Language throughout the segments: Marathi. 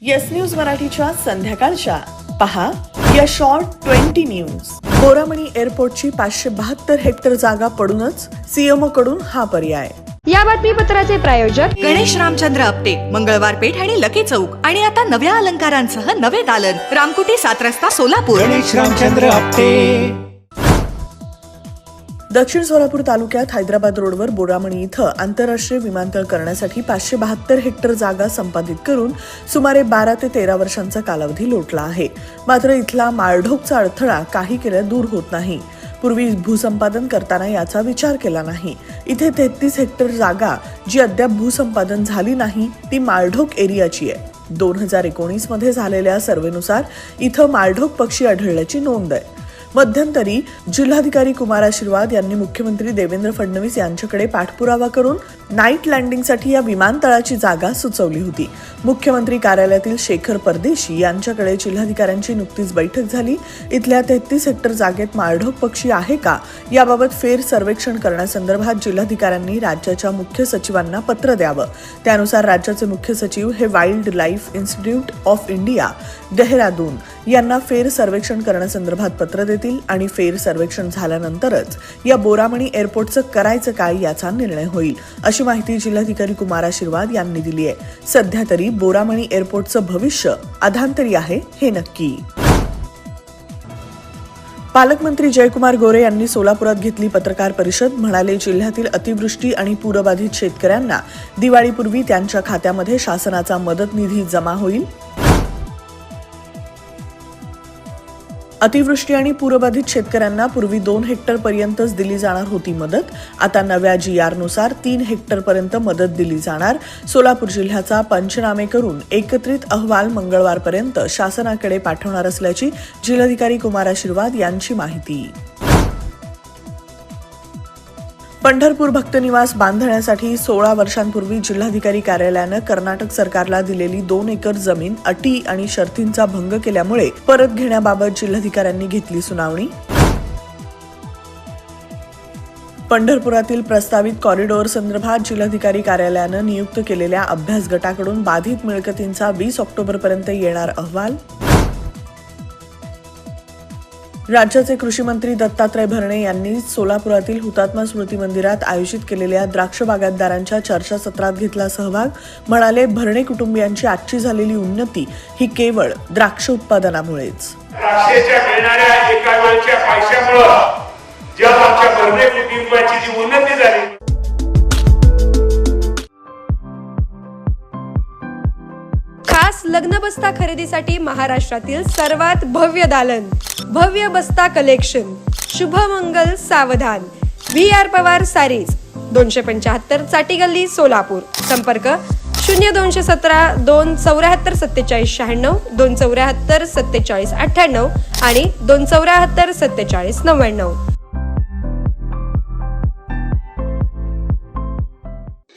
येस न्यूज मराठीच्या संध्याकाळच्या. पहा या शॉर्ट ट्वेंटी न्यूज बोरामणी एअरपोर्टची पाचशे बहात्तर हेक्टर जागा पडूनच सीएमओ कडून हा पर्याय. या बातमीपत्राचे प्रायोजक गणेश रामचंद्र आपटे मंगळवार पेठ आणि लकी चौक. आणि आता नव्या अलंकारांसह नवे दालन. रामकुटी सात रस्ता सोलापूर. गणेश रामचंद्र आपटे. दक्षिण सोलापूर तालुक्यात हैदराबाद रोडवर बोरामणी इथं आंतरराष्ट्रीय विमानतळ करण्यासाठी पाचशे बहात्तर हेक्टर जागा संपादित करून सुमारे बारा ते तेरा वर्षांचा कालावधी लोटला आहे. मात्र इथला माळढोकचा अडथळा काही केल्या दूर होत नाही. पूर्वी भूसंपादन करताना याचा विचार केला नाही. इथे तेहतीस हेक्टर जागा जी अद्याप भूसंपादन झाली नाही ती माळढोक एरियाची आहे. दोन हजार एकोणीसमध्ये झालेल्या सर्वेनुसार इथं माळढोक पक्षी आढळल्याची नोंद आहे. मध्यंतरी जिल्हाधिकारी कुमार आशीर्वाद यांनी मुख्यमंत्री देवेंद्र फडणवीस यांच्याकडे पाठपुरावा करून नाईट लँडिंगसाठी या विमानतळाची जागा सुचवली होती. मुख्यमंत्री कार्यालयातील शेखर परदेशी यांच्याकडे जिल्हाधिकाऱ्यांची नुकतीच बैठक झाली. इथल्या तेहतीस हेक्टर जागेत माळढोक पक्षी आहे का? याबाबत फेर सर्वेक्षण करण्यासंदर्भात जिल्हाधिकाऱ्यांनी राज्याच्या मुख्य सचिवांना पत्र द्यावं. त्यानुसार राज्याचे मुख्य सचिव हे wild life institute of India Dehradun यांना फेर सर्वेक्षण करण्यासंदर्भात पत्र देतील. आणि फेर सर्वेक्षण झाल्यानंतरच या बोरामणी एअरपोर्टचं करायचं काय याचा निर्णय होईल अशी माहिती जिल्हाधिकारी कुमार आशीर्वाद यांनी दिली आहे. सध्या तरी बोरामणी एअरपोर्टचं भविष्य अधांतरी आहे हे नक्की. पालकमंत्री जयकुमार गोरे यांनी सोलापुरात घेतली पत्रकार परिषद म्हणाले जिल्ह्यातील अतिवृष्टी आणि पूरबाधित शेतकऱ्यांना दिवाळीपूर्वी त्यांच्या खात्यामध्ये शासनाचा मदत निधी जमा होईल. अतिवृष्टी आणि पूरबाधित शेतकऱ्यांना पूर्वी दोन हेक्टर पर्यंतच दिली जाणार होती मदत. आता नव्या जी आरनुसार तीन हेक्टर पर्यंत मदत दिली जाणार. सोलापूर जिल्ह्याचा पंचनामे करून एकत्रित अहवाल मंगळवारपर्यंत शासनाकडे पाठवणार असल्याची जिल्हाधिकारी कुमार आशीर्वाद यांची माहिती. पंढरपूर भक्तनिवास बांधण्यासाठी सोळा वर्षांपूर्वी जिल्हाधिकारी कार्यालयानं कर्नाटक सरकारला दिलेली दोन एकर जमीन अटी आणि शर्तींचा भंग केल्यामुळे परत घेण्याबाबत जिल्हाधिकाऱ्यांनी घेतली सुनावणी. पंढरपुरातील प्रस्तावित कॉरिडॉर संदर्भात जिल्हाधिकारी कार्यालयानं नियुक्त केलेल्या अभ्यास गटाकडून बाधित मिळकतींचा वीस ऑक्टोबरपर्यंत येणार अहवाल. राज्याचे कृषी मंत्री दत्तात्रय भरणे यांनी सोलापुरातील हुतात्मा स्मृती मंदिरात आयोजित केलेल्या द्राक्ष बागायतदारांच्या चर्चासत्रात घेतला सहभाग. म्हणाले भरणे कुटुंबियांची आजची झालेली उन्नती ही केवळ द्राक्ष उत्पादनामुळेच. द्राक्षाच्या मिळणाऱ्या एका वेळच्या पैशामुळं ज्या आमच्या भरणे कुटुंबाची जी उन्नती झाली. खास लग्न बस्ता खरेदीसाठी महाराष्ट्रातील सर्वात भव्य दालन. भव्य बस्ता collection. Shubhmangal Savdhan. V R Pawar sarees. दोनशे पंच्याहत्तर चाटी गल्ली सोलापूर. संपर्क शून्य दोनशे सतरा दोन चौऱ्याहत्तर सत्तेचाळीस शहाण्णव दोन चौऱ्याहत्तर सत्तेचाळीस अठ्ठ्याण्णव आणि दोन चौऱ्याहत्तर सत्तेचाळीस नव्याण्णव.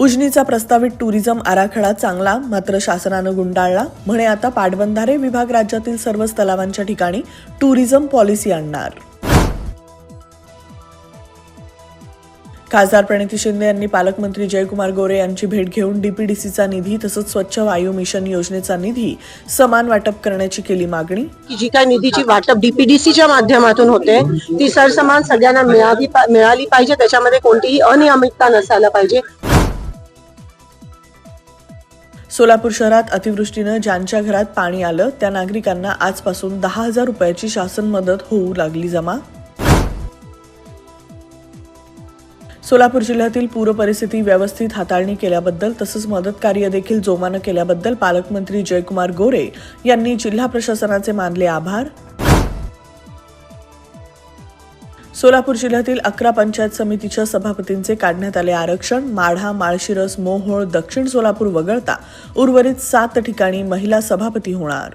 उजनीचा प्रस्तावित टुरिझम आराखडा चांगला मात्र शासनानं गुंडाळला. म्हणे आता पाटबंधारे विभाग राज्यातील सर्वच तलावांच्या ठिकाणी टुरिझम पॉलिसी आणणार. खासदार प्रणिती शिंदे यांनी पालकमंत्री जयकुमार गोरे यांची भेट घेऊन डीपीडीसीचा निधी तसंच स्वच्छ वायू मिशन योजनेचा निधी समान वाटप करण्याची केली मागणी. जी काय निधीची वाटप डीपीडीसीच्या माध्यमातून होते ती सरसमान सगळ्यांना मिळाली पाहिजे. त्याच्यामध्ये कोणतीही अनियमितता नसायला पाहिजे. सोलापूर शहरात अतिवृष्टीनं ज्यांच्या घरात पाणी आलं त्या नागरिकांना आजपासून दहा हजार रुपयाची शासन मदत होऊ लागली जमा. सोलापूर जिल्ह्यातील पूर परिस्थिती व्यवस्थित हाताळणी केल्याबद्दल तसंच मदत कार्य देखील जोमानं केल्याबद्दल पालकमंत्री जयकुमार गोरे यांनी जिल्हा प्रशासनाचे मानले आभार. सोलापूर जिल्ह्यातील अकरा पंचायत समितीच्या सभापतींचे काढण्यात आले आरक्षण. माढा माळशिरस मोहोळ दक्षिण सोलापूर वगळता उर्वरित सात ठिकाणी महिला सभापती होणार.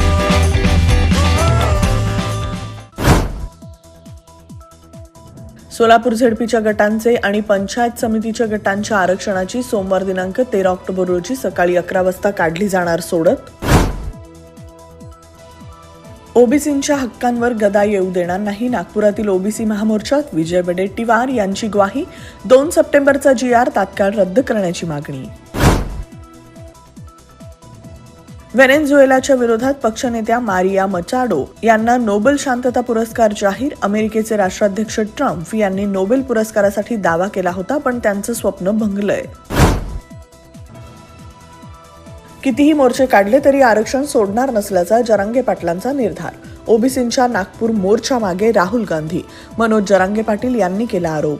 Solapur झेडपीच्या गटांचे आणि पंचायत समितीच्या गटांच्या आरक्षणाची सोमवार दिनांक तेरा ऑक्टोबर रोजी सकाळी अकरा वाजता काढली जाणार सोडत. ओबीसींच्या हक्कांवर गदा येऊ देणार नाही. नागपुरातील ओबीसी महामोर्चात विजय वडेट्टीवार यांची ग्वाही. दोन सप्टेंबरचा जी आर तात्काळ रद्द करण्याची मागणी. व्हेनेझुएलाच्या विरोधात पक्षनेत्या मारिया मचाडो यांना नोबेल शांतता पुरस्कार जाहीर. अमेरिकेचे राष्ट्राध्यक्ष ट्रम्प यांनी नोबेल पुरस्कारासाठी दावा केला होता पण त्यांचं स्वप्न भंगलंय. कितीही मोर्चे काढले तरी आरक्षण सोडणार नसल्याचा जरांगे पाटलांचा निर्धार. ओबीसींच्या नागपूर मोर्चा मागे राहुल गांधी. मनोज जरांगे पाटील यांनी केला आरोप.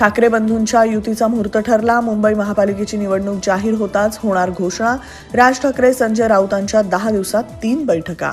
ठाकरे बंधूंच्या युतीचा मुहूर्त ठरला. मुंबई महापालिकेची निवडणूक जाहीर होताच होणार घोषणा. राज ठाकरे संजय राऊतांच्या दहा दिवसात तीन बैठका.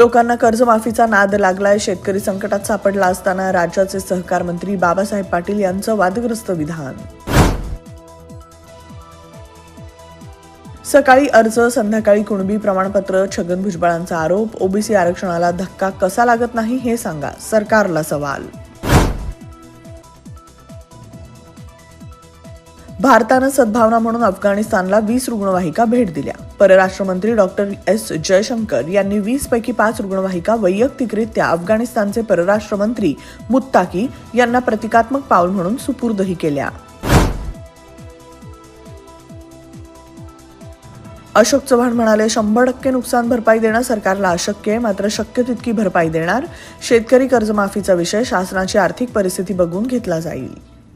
लोकांना कर्जमाफीचा नाद लागलाय. शेतकरी संकटात सापडला असताना राज्याचे सहकार मंत्री बाबासाहेब पाटील यांचं वादग्रस्त विधान. सकाळी अर्ज संध्याकाळी कुणबी प्रमाणपत्र छगन भुजबळांचा आरोप ओबीसी आरक्षणाला धक्का कसा लागत नाही हे सांगा सरकारला सवाल. भारतानं सद्भावना म्हणून अफगाणिस्तानला वीस रुग्णवाहिका भेट दिल्या. परराष्ट्र मंत्री डॉक्टर एस. जयशंकर यांनी वीस पैकी पाच रुग्णवाहिका वैयक्तिकरित्या अफगाणिस्तानचे परराष्ट्र मंत्री मुत्ताकी यांना प्रतिकात्मक पाऊल म्हणून सुपूर्दही केल्या. अशोक चव्हाण म्हणाले शंभर टक्के नुकसान भरपाई देणं सरकारला अशक्य आहे मात्र शक्य तितकी भरपाई देणार. शेतकरी कर्जमाफीचा विषय शासनाची आर्थिक परिस्थिती बघून घेतला जाईल.